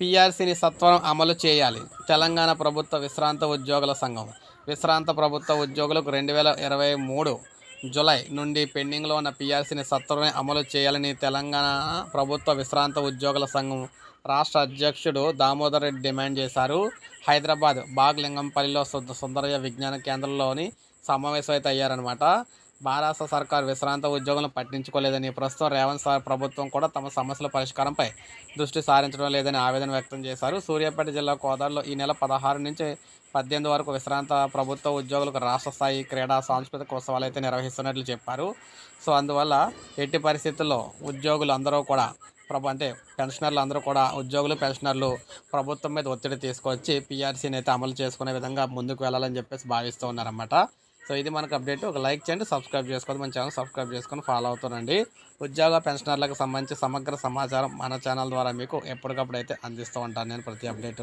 పీఆర్సీని సత్వరం అమలు చేయాలి. తెలంగాణ ప్రభుత్వ విశ్రాంత ఉద్యోగుల సంఘం. విశ్రాంత ప్రభుత్వ ఉద్యోగులకు రెండు వేల ఇరవై మూడు జులై నుండి పెండింగ్లో ఉన్న పీఆర్సీని సత్వరమే అమలు చేయాలని తెలంగాణ ప్రభుత్వ విశ్రాంత ఉద్యోగుల సంఘం రాష్ట్ర అధ్యక్షుడు దామోదర్ రెడ్డి డిమాండ్ చేశారు. హైదరాబాద్ బాగ్లింగంపల్లిలో సుందరయ్య విజ్ఞాన కేంద్రంలోని సమావేశం అయితే అయ్యారనమాట మహారాష్ట్ర సర్కార్ విశ్రాంత ఉద్యోగులను పట్టించుకోలేదని ప్రస్తుతం రేవంత్ సార్ ప్రభుత్వం కూడా తమ సమస్యల పరిష్కారంపై దృష్టి సారించడం లేదని ఆవేదన వ్యక్తం చేశారు. సూర్యాపేట జిల్లా కోదాడులో ఈ నెల పదహారు నుంచి పద్దెనిమిది వరకు విశ్రాంత ప్రభుత్వ ఉద్యోగులకు రాష్ట్ర స్థాయి క్రీడా సాంస్కృతిక ఉత్సవాలు అయితే నిర్వహిస్తున్నట్లు చెప్పారు. సో అందువల్ల ఎట్టి పరిస్థితుల్లో ఉద్యోగులు అందరూ కూడా ప్రభు అంటే పెన్షనర్లు అందరూ కూడా ఉద్యోగులు పెన్షనర్లు ప్రభుత్వం మీద ఒత్తిడి తీసుకొచ్చి పీఆర్సీని అయితే అమలు చేసుకునే విధంగా ముందుకు వెళ్ళాలని చెప్పేసి భావిస్తూ ఉన్నారన్నమాట. సో ఇది మనకు అప్డేట్. ఒక లైక్ చేయండి సబ్స్క్రైబ్ చేసుకోండి మన ఛానల్ సబ్స్క్రైబ్ చేసుకొని ఫాలో అవుతానండి ఉద్యోగ పెన్షనర్లకు సంబంధించి సమగ్ర సమాచారం మన ఛానల్ ద్వారా మీకు ఎప్పటికప్పుడు అయితే అందిస్తూ ఉంటాను నేను ప్రతి అప్డేట్.